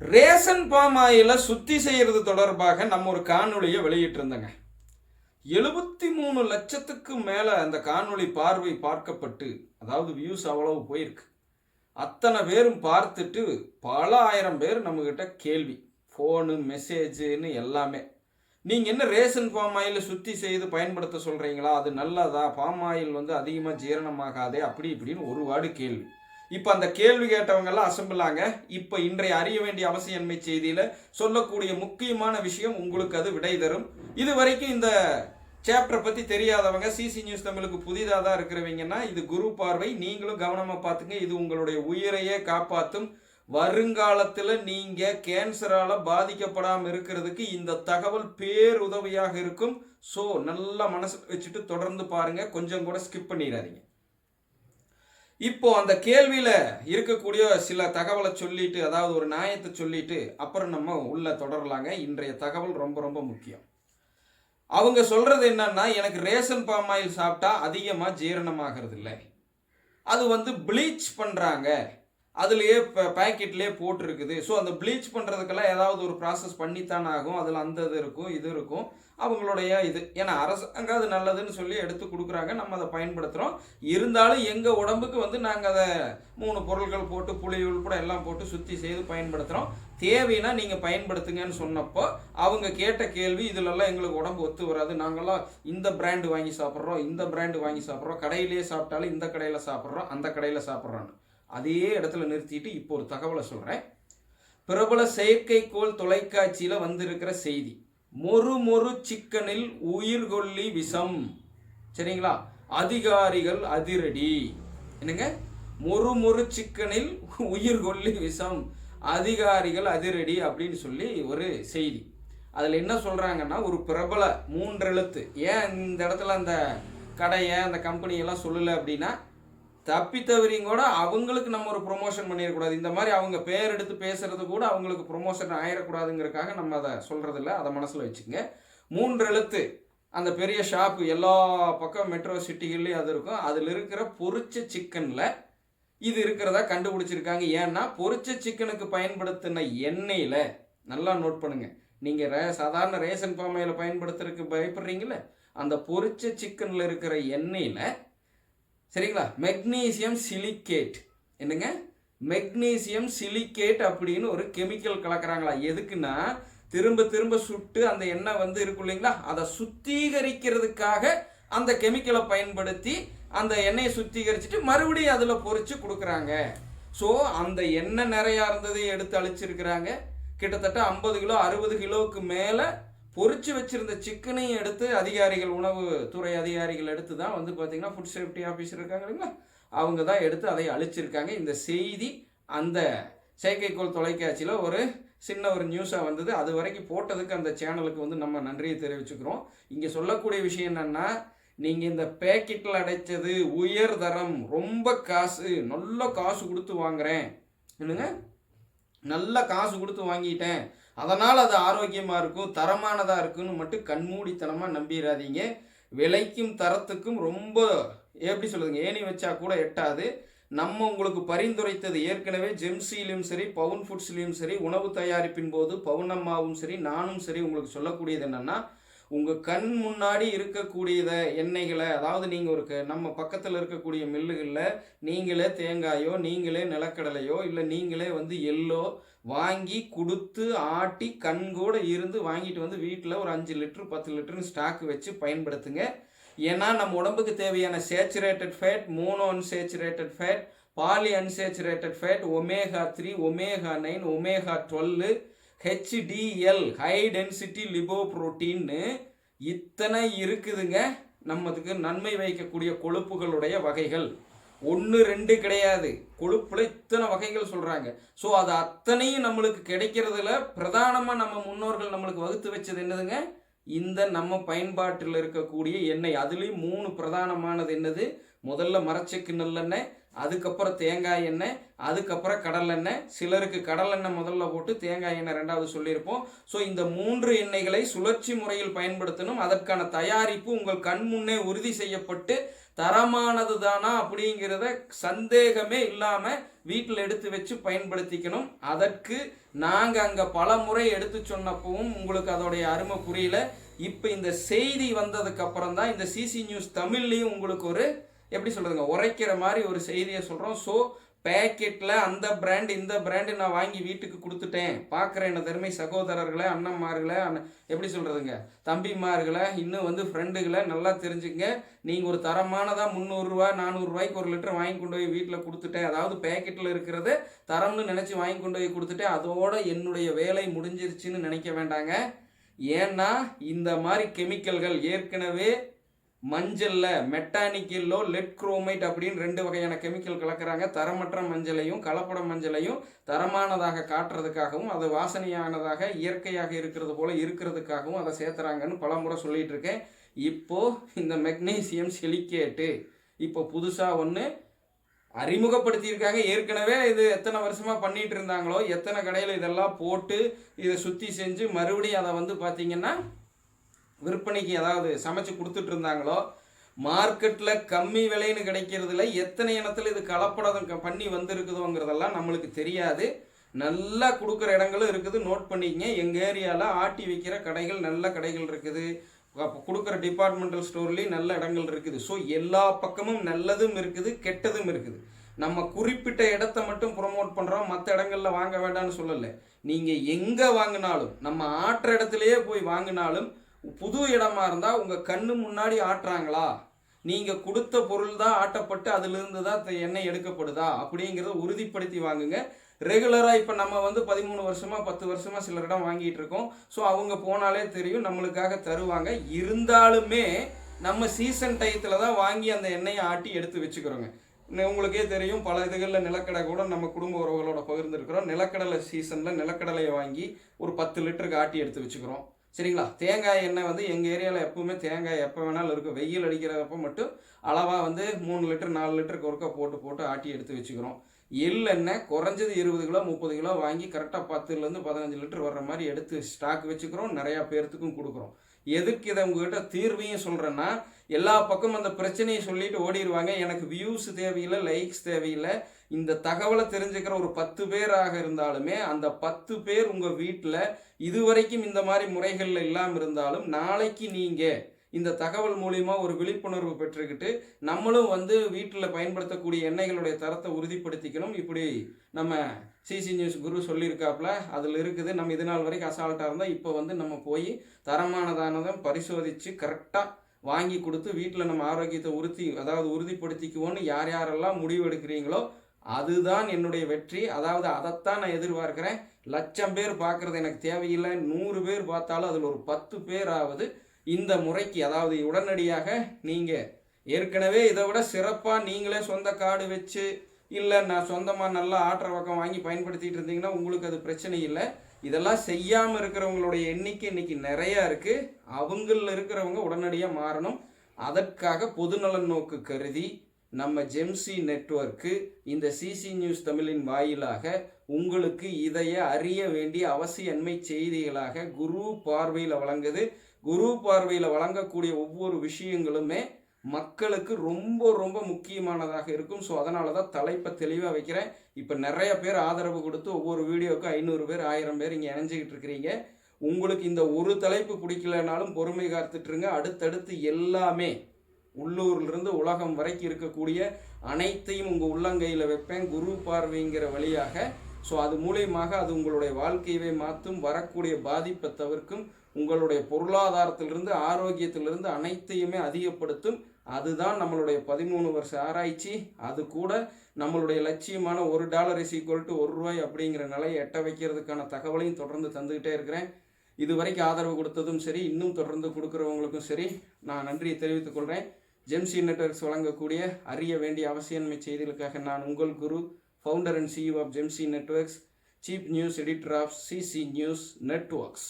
Ration bomb ஆயில சுத்தி செய்யறது தொடர்பாக நம்ம ஒரு காணொளியை வெளியிட்டிருந்தோங்க. எழுபத்தி மூணு லட்சத்துக்கு மேல அந்த காணொளி பார்வை பார்க்கப்பட்டு அதாவது வியூஸ் அவ்வளவு போயிருக்கு. அத்தனை பேரும் பார்த்துட்டு பல ஆயிரம் பேர் நம்மக்கிட்ட கேள்வி ஃபோனு மெசேஜுன்னு எல்லாமே. நீங்கள் என்ன ரேஷன் பாம் ஆயில் சுத்தி செய்து பயன்படுத்த சொல்கிறீங்களா அது நல்லதா? பாம் ஆயில் வந்து அதிகமாக ஜீரணமாகாதே? அப்படி இப்படின்னு ஒரு வார்டு கேள்வி. இப்போ அந்த கேள்வி கேட்டவங்கெல்லாம் அசம்பிளாங்க இப்போ இன்றைய அறிய வேண்டிய அவசியன்மை செய்தியில் சொல்லக்கூடிய முக்கியமான விஷயம் உங்களுக்கு அது விடை தரும். இது வரைக்கும் இந்த சாப்டரை பற்றி தெரியாதவங்க சிசி நியூஸ் தமிழுக்கு புதிதாக தான் இருக்கிறவங்கன்னா இது குரு பார்வை. நீங்களும் கவனமாக பார்த்துங்க இது உங்களுடைய உயிரையே காப்பாற்றும் வருங்காலத்தில் நீங்கள் கேன்சரால் பாதிக்கப்படாமல் இருக்கிறதுக்கு இந்த தகவல் பேருதவியாக இருக்கும். ஸோ நல்லா மனசில் வச்சுட்டு தொடர்ந்து பாருங்கள் கொஞ்சம் கூட ஸ்கிப் பண்ணிடாதீங்க. இப்போ அந்த கேள்வியில் இருக்கக்கூடிய சில தகவலை சொல்லிட்டு அதாவது ஒரு நியாயத்தை சொல்லிட்டு அப்புறம் நம்ம உள்ள தொடரலாங்க. இன்றைய தகவல் ரொம்ப ரொம்ப முக்கியம். அவங்க சொல்றது என்னன்னா எனக்கு ரேஷன் பாம் ஆயில் சாப்பிட்டா அதிகமாக ஜீரணமாகிறது இல்லை அது வந்து ப்ளீச் பண்ணுறாங்க அதுலேயே இப்போ பேக்கெட்லேயே போட்டிருக்குது. ஸோ அந்த ப்ளீச் பண்ணுறதுக்கெல்லாம் ஏதாவது ஒரு ப்ராசஸ் பண்ணித்தான் ஆகும். அதில் அந்த இது இருக்கும் இது இருக்கும். அவங்களுடைய இது. ஏன்னா அரசாங்கம் அது நல்லதுன்னு சொல்லி எடுத்து கொடுக்குறாங்க. நம்ம அதை பயன்படுத்துகிறோம் இருந்தாலும் எங்கள் உடம்புக்கு வந்து நாங்கள் அதை மூணு பொருட்கள் போட்டு புளி உள்பட எல்லாம் போட்டு சுற்றி செய்து பயன்படுத்துகிறோம் தேவைன்னா நீங்கள் பயன்படுத்துங்கன்னு சொன்னப்போ அவங்க கேட்ட கேள்வி இதிலெல்லாம் எங்களுக்கு உடம்பு ஒத்து வராது. நாங்களாம் இந்த பிராண்டு வாங்கி சாப்பிட்றோம் இந்த பிராண்டு வாங்கி சாப்பிட்றோம். கடையிலேயே சாப்பிட்டாலும் இந்த கடையில் சாப்பிட்றோம் அந்த கடையில் சாப்பிட்றோன்னு அதே இடத்துல நிறுத்திட்டு இப்போ ஒரு தகவலை சொல்கிறேன் பிரபல செயற்கைக்கோள் தொலைக்காட்சியில் வந்திருக்கிற செய்தி. மொறு மொறு சிக்கனில் உயிர்கொல்லி விஷம். சரிங்களா? அதிகாரிகள் அதிரடி. என்னங்க? மொறு மொறு சிக்கனில் உயிர்கொல்லி விஷம். அதிகாரிகள் அதிரடி அப்படின்னு சொல்லி ஒரு செய்தி. அதில் என்ன சொல்கிறாங்கன்னா ஒரு பிரபல மூன்றெழுத்து. ஏன் இந்த இடத்துல அந்த கடையை அந்த கம்பெனியெல்லாம் சொல்லலை அப்படின்னா தப்பி தவறியும் கூட அவங்களுக்கு நம்ம ஒரு ப்ரொமோஷன் பண்ணிடக்கூடாது இந்த மாதிரி அவங்க பேர் எடுத்து பேசுறது கூட அவங்களுக்கு ப்ரொமோஷன் ஆயிடக்கூடாதுங்கிறக்காக நம்ம அதை சொல்கிறதில்ல அதை மனசில் வச்சுங்க மூன்று எழுத்து. அந்த பெரிய ஷாப்பு எல்லா பக்கம் மெட்ரோ சிட்டிகள்லேயும் அது இருக்கும். அதில் இருக்கிற பொரிச்ச சிக்கனில் இது இருக்கிறதா கண்டுபிடிச்சிருக்காங்க. ஏன்னா பொரிச்ச சிக்கனுக்கு பயன்படுத்தின எண்ணெயில் நல்லா நோட் பண்ணுங்க. நீங்கள் ரே சாதாரண ரேஷன் பாமையில் பயன்படுத்துறதுக்கு பயப்படுறீங்களே அந்த பொரிச்ச சிக்கனில் இருக்கிற எண்ணெயில் சரிங்களா? மெக்னீசியம் சிலிக்கேட் என்னங்க? மெக்னீசியம் சிலிக்கேட் அப்படின்னு ஒரு கெமிக்கல் கலக்கிறாங்களா? எதுக்குன்னா திரும்ப திரும்ப சுட்டு அந்த எண்ணெய் வந்து இருக்கும் இல்லைங்களா? அதை சுத்திகரிக்கிறதுக்காக அந்த கெமிக்கலை பயன்படுத்தி அந்த எண்ணெயை சுத்திகரிச்சுட்டு மறுபடியும் அதில் பொறிச்சு கொடுக்குறாங்க. ஸோ அந்த எண்ணெய் நிறையா இருந்ததையும் எடுத்து அழிச்சிருக்கிறாங்க. கிட்டத்தட்ட ஐம்பது கிலோ அறுபது கிலோவுக்கு மேலே பொறிச்சு வச்சுருந்த சிக்கனையும் எடுத்து அதிகாரிகள் உணவு துறை அதிகாரிகள் எடுத்து தான் வந்து பார்த்தீங்கன்னா ஃபுட் சேஃப்டி ஆஃபீஸர் இருக்காங்க இல்லைங்களா? அவங்க தான் எடுத்து அதை அழிச்சிருக்காங்க. இந்த செய்தி அந்த செயற்கைக்கோள் தொலைக்காட்சியில் ஒரு சின்ன ஒரு நியூஸாக வந்தது. அது வரைக்கும் போட்டதுக்கு அந்த சேனலுக்கு வந்து நம்ம நன்றியை தெரிவிச்சுக்கிறோம். இங்கே சொல்லக்கூடிய விஷயம் என்னென்னா நீங்கள் இந்த பேக்கெட்டில் அடைச்சது உயர் தரம் ரொம்ப காசு நல்ல காசு கொடுத்து வாங்குறேன். என்னங்க? நல்ல காசு கொடுத்து வாங்கிட்டேன். அதனால் அது ஆரோக்கியமாக இருக்கும் தரமானதாக இருக்குன்னு மட்டும் கண்மூடித்தனமாக நம்பிடாதீங்க விலைக்கும் தரத்துக்கும் ரொம்ப எப்படி சொல்லுதுங்க ஏணி வச்சா கூட எட்டாது. நம்ம உங்களுக்கு பரிந்துரைத்தது ஏற்கனவே ஜெம்சிலையும் சரி பவுன் ஃபுட்ஸ்லேயும் சரி உணவு தயாரிப்பின் போது பவுனம்மாவும் சரி நானும் சரி உங்களுக்கு சொல்லக்கூடியது என்னென்னா உங்கள் கண் முன்னாடி இருக்கக்கூடியத எண்ணெய்களை அதாவது நீங்கள் ஒரு க- நம்ம பக்கத்தில் இருக்கக்கூடிய மில்லுகளில் நீங்களே தேங்காயோ நீங்களே நிலக்கடலையோ இல்லை நீங்களே வந்து எள்ளோ வாங்கி கொடுத்து ஆட்டி கண் கூட இருந்து வாங்கிட்டு வந்து வீட்டில் ஒரு அஞ்சு லிட்டரு பத்து லிட்டருன்னு ஸ்டாக் வச்சு பயன்படுத்துங்க. ஏன்னா நம்ம உடம்புக்கு தேவையான saturated fat mono unsaturated fat poly unsaturated fat omega three omega nine omega twelve HDL high density lipo புரோட்டீன்னு இத்தனை இருக்குதுங்க. நம்மதுக்கு நன்மை வைக்கக்கூடிய கொழுப்புகளுடைய வகைகள். ஒன்று ரெண்டு கிடையாது. கொழுப்பில் இத்தனை வகைகள் சொல்கிறாங்க ஸோ அது அத்தனையும் நம்மளுக்கு கிடைக்கிறதுல பிரதானமாக நம்ம முன்னோர்கள் நம்மளுக்கு வகுத்து வச்சது என்னதுங்க? இந்த நம்ம பயன்பாட்டில் இருக்கக்கூடிய எண்ணெய். அதுலேயும் மூணு பிரதானமானது என்னது? முதல்ல மரச்செக்கு நல்லெண்ணெய் அதுக்கப்புறம் தேங்காய் எண்ணெய் அதுக்கப்புறம் கடலெண்ணெய் சிலருக்கு கடலெண்ணெய் முதல்ல போட்டு தேங்காய் எண்ணெய் ரெண்டாவது சொல்லியிருப்போம். ஸோ இந்த மூன்று எண்ணெய்களை சுழற்சி முறையில் பயன்படுத்தணும். அதற்கான தயாரிப்பு உங்கள் கண் முன்னே உறுதி செய்யப்பட்டு தரமானது தானா அப்படிங்கிறத சந்தேகமே இல்லாமல் வீட்டில் எடுத்து வச்சு பயன்படுத்திக்கணும். அதற்கு நாங்கள் அங்கே பல முறை எடுத்து சொன்னப்பவும் உங்களுக்கு அதோடைய அருமை புரியல. இப்போ இந்த செய்தி வந்ததுக்கப்புறம் தான் இந்த சிசி நியூஸ் தமிழ்லையும் உங்களுக்கு ஒரு எப்படி சொல்கிறதுங்க உரைக்கிற மாதிரி ஒரு செய்தியை சொல்கிறோம் ஸோ பேக்கெட்டில் அந்த பிராண்டு இந்த பிராண்டு நான் வாங்கி வீட்டுக்கு கொடுத்துட்டேன். பார்க்குற என்ன தருமை சகோதரர்களை அண்ணன்மார்களை அண்ணன் எப்படி சொல்கிறதுங்க தம்பிமார்களை இன்னும் வந்து ஃப்ரெண்டுகளை நல்லா தெரிஞ்சுங்க. நீங்கள் ஒரு தரமானதாக முந்நூறுரூவா நானூறுரூவாய்க்கு ஒரு லிட்டர் வாங்கி கொண்டு போய் வீட்டில் கொடுத்துட்டேன். அதாவது பேக்கெட்டில் இருக்கிறது தரம்னு நினச்சி வாங்கி கொண்டு போய் கொடுத்துட்டேன். அதோட என்னுடைய வேலை முடிஞ்சிருச்சுன்னு நினைக்க வேண்டாங்க. ஏன்னா இந்த மாதிரி கெமிக்கல்கள் ஏற்கனவே மஞ்சளில் மெட்டானிக்கல்லோ லெட் குரோமைட் அப்படின்னு ரெண்டு வகையான கெமிக்கல் கலக்கிறாங்க. தரமற்ற மஞ்சளையும் கலப்பட மஞ்சளையும் தரமானதாக காட்டுறதுக்காகவும் அது வாசனையானதாக இயற்கையாக இருக்கிறது போல இருக்கிறதுக்காகவும் அதை சேர்த்துறாங்கன்னு பல முறை சொல்லிட்டு இருக்கேன். இப்போ இந்த மெக்னீசியம் சிலிக்கேட்டு இப்போ புதுசாக ஒன்று அறிமுகப்படுத்தியிருக்காங்க ஏற்கனவே இது எத்தனை வருஷமாக பண்ணிகிட்டு இருந்தாங்களோ எத்தனை கடையில் இதெல்லாம் போட்டு இதை சுற்றி செஞ்சு மறுபடியும் அதை வந்து பார்த்திங்கன்னா விற்பனைக்கு ஏதாவது சமைச்சு கொடுத்துட்டு இருந்தாங்களோ மார்க்கெட்டில் கம்மி விலைன்னு கிடைக்கிறதுல எத்தனை இனத்தில் இது கலப்படம் க- பண்ணி வந்திருக்குதோங்கிறதெல்லாம் நம்மளுக்கு தெரியாது. நல்லா கொடுக்குற இடங்களும் இருக்குது. நோட் பண்ணிக்கங்க. எங்கள் ஏரியாவில் ஆட்டி வைக்கிற கடைகள் நல்ல கடைகள் இருக்குது. அப்போ கொடுக்குற டிபார்ட்மெண்டல் ஸ்டோர்லேயும் நல்ல இடங்கள் இருக்குது. ஸோ எல்லா பக்கமும் நல்லதும் இருக்குது கெட்டதும் இருக்குது. நம்ம குறிப்பிட்ட இடத்த மட்டும் ப்ரொமோட் பண்ணுறோம் மற்ற இடங்கள்ல வாங்க வேண்டாம்னு சொல்லலை. நீங்கள் எங்கே வாங்கினாலும் நம்ம ஆட்டுற இடத்துலையே போய் வாங்கினாலும் புது இடமா இருந்தால் உங்கள் கண்ணு முன்னாடி ஆட்டுறாங்களா? நீங்கள் கொடுத்த பொருள் தான் ஆட்டப்பட்டு அதிலிருந்து தான் எண்ணெய் எடுக்கப்படுதா? அப்படிங்கிறத உறுதிப்படுத்தி வாங்குங்க. ரெகுலராக இப்போ நம்ம வந்து பதிமூணு வருஷமாக பத்து வருஷமாக சிலரிடம் வாங்கிட்டு இருக்கோம். ஸோ அவங்க போனாலே தெரியும் நம்மளுக்காக தருவாங்க. இருந்தாலுமே நம்ம சீசன் டயத்தில் தான் வாங்கி அந்த எண்ணெயை ஆட்டி எடுத்து வச்சுக்கிறோங்க. உங்களுக்கே தெரியும் பல இதுகளில் நிலக்கடை கூட நம்ம குடும்ப உறவுகளோட பகிர்ந்துருக்கிறோம். நிலக்கடலை சீசனில் நிலக்கடலையை வாங்கி ஒரு பத்து லிட்டருக்கு ஆட்டி எடுத்து வச்சுக்கிறோம். சரிங்களா? தேங்காய் எண்ணெய் வந்து எங்கள் ஏரியாவில் எப்போவுமே தேங்காய் எப்போ வேணாலும் இருக்கும் வெயில் அடிக்கிறப்ப மட்டும் அளவாக வந்து மூணு லிட்டர் நாலு லிட்டருக்கு ஒருக்கா போட்டு போட்டு ஆட்டி எடுத்து வச்சுக்கிறோம். எள்ளெண்ணெய் குறைஞ்சது இருபது கிலோ முப்பது கிலோ வாங்கி கரெக்டாக பத்துலேருந்து பதினஞ்சு லிட்டர் வர்ற மாதிரி எடுத்து ஸ்டாக் வச்சுக்கிறோம். நிறையா பேர்த்துக்கும் கொடுக்குறோம். எதுக்கு இதை உங்ககிட்ட தீர்வையும் சொல்கிறேன்னா எல்லா பக்கமும் அந்த பிரச்சனையை சொல்லிட்டு ஓடிடுவாங்க எனக்கு வியூஸ் தேவையில்லை லைக்ஸ் தேவையில்லை. இந்த தகவலை தெரிஞ்சுக்கிற ஒரு பத்து பேராக இருந்தாலுமே அந்த பத்து பேர் உங்கள் வீட்டில் இதுவரைக்கும் இந்த மாதிரி முறைகளில் இல்லாமல் இருந்தாலும் நாளைக்கு நீங்கள் இந்த தகவல் மூலியமா ஒரு விழிப்புணர்வு பெற்றுக்கிட்டு நம்மளும் வந்து வீட்டில் பயன்படுத்தக்கூடிய எண்ணெய்களுடைய தரத்தை உறுதிப்படுத்திக்கணும். இப்படி நம்ம சிசி நியூஸ் குரு சொல்லியிருக்காப்புல அதில் இருக்குது. நம்ம இது நாள் வரைக்கும் அசால்ட்டாக இருந்தால் இப்போ வந்து நம்ம போய் தரமானதானதை பரிசோதித்து கரெக்டாக வாங்கி கொடுத்து வீட்டில் நம்ம ஆரோக்கியத்தை உறுதி அதாவது உறுதிப்படுத்திக்குவோன்னு யார் யாரெல்லாம் முடிவு எடுக்கிறீங்களோ அதுதான் என்னுடைய வெற்றி. அதாவது அதைத்தான் நான் எதிர்பார்க்கிறேன். லட்சம் பேர் பார்க்குறது எனக்கு தேவையில்லை. நூறு பேர் பார்த்தாலும் அதில் ஒரு பத்து பேராவது இந்த முறைக்கு அதாவது உடனடியாக நீங்கள் ஏற்கனவே இதை விட சிறப்பாக நீங்களே சொந்த காடு வச்சு இல்லை நான் சொந்தமாக நல்லா ஆற்ற பக்கம் வாங்கி பயன்படுத்திகிட்டு இருந்தீங்கன்னா உங்களுக்கு அது பிரச்சனை இல்லை. இதெல்லாம் செய்யாமல் இருக்கிறவங்களுடைய எண்ணிக்கை இன்றைக்கி நிறையா இருக்குது அவங்களில் இருக்கிறவங்க உடனடியாக மாறணும். அதற்காக பொதுநலன் நோக்கு கருதி நம்ம ஜெம்சி நெட்வொர்க்கு இந்த சிசி நியூஸ் தமிழின் வாயிலாக உங்களுக்கு இதைய அறிய வேண்டிய அவசியன்மை செய்திகளாக குரு பார்வையில் வழங்குது. குரு பார்வையில் வழங்கக்கூடிய ஒவ்வொரு விஷயங்களுமே மக்களுக்கு ரொம்ப ரொம்ப முக்கியமானதாக இருக்கும். ஸோ அதனால தான் தலைப்பை தெளிவாக வைக்கிறேன். இப்போ நிறைய பேர் ஆதரவு கொடுத்து ஒவ்வொரு வீடியோவுக்கும் ஐநூறு பேர் ஆயிரம் பேர் இங்கே இணைஞ்சிக்கிட்டு இருக்கிறீங்க. உங்களுக்கு இந்த ஒரு தலைப்பு பிடிக்கலனாலும் பொறுமை காத்துட்ருங்க அடுத்தடுத்து எல்லாமே உள்ளூர்லேருந்து உலகம் வரைக்கும் இருக்கக்கூடிய அனைத்தையும் உங்கள் உள்ளங்கையில் வைப்பேன் குரு பார்வைங்கிற வழியாக. ஸோ அது மூலியமாக அது உங்களுடைய வாழ்க்கையவே மாற்றும் வரக்கூடிய பாதிப்பை தவிர்க்கும் உங்களுடைய பொருளாதாரத்திலிருந்து ஆரோக்கியத்திலிருந்து அனைத்தையுமே அதிகப்படுத்தும். அதுதான் நம்மளுடைய பதிமூணு வருஷ ஆராய்ச்சி. அது கூட நம்மளுடைய லட்சியமான ஒரு டாலர் இஸ் ஈக்குவல் டு ஒரு ரூபாய் அப்படிங்கிற நிலையை எட்ட வைக்கிறதுக்கான தகவலையும் தொடர்ந்து தந்துக்கிட்டே இருக்கிறேன். இது வரைக்கும் ஆதரவு கொடுத்ததும் சரி இன்னும் தொடர்ந்து கொடுக்குறவங்களுக்கும் சரி நான் நன்றியை தெரிவித்துக்கொள்கிறேன் ஜெம்சி நெட்ஒர்க்ஸ் வழங்கக்கூடிய அறிய வேண்டிய அவசியன்மை செய்திகளுக்காக நான் உங்கள் Guru founder and CEO of GMC networks chief news editor of CC news networks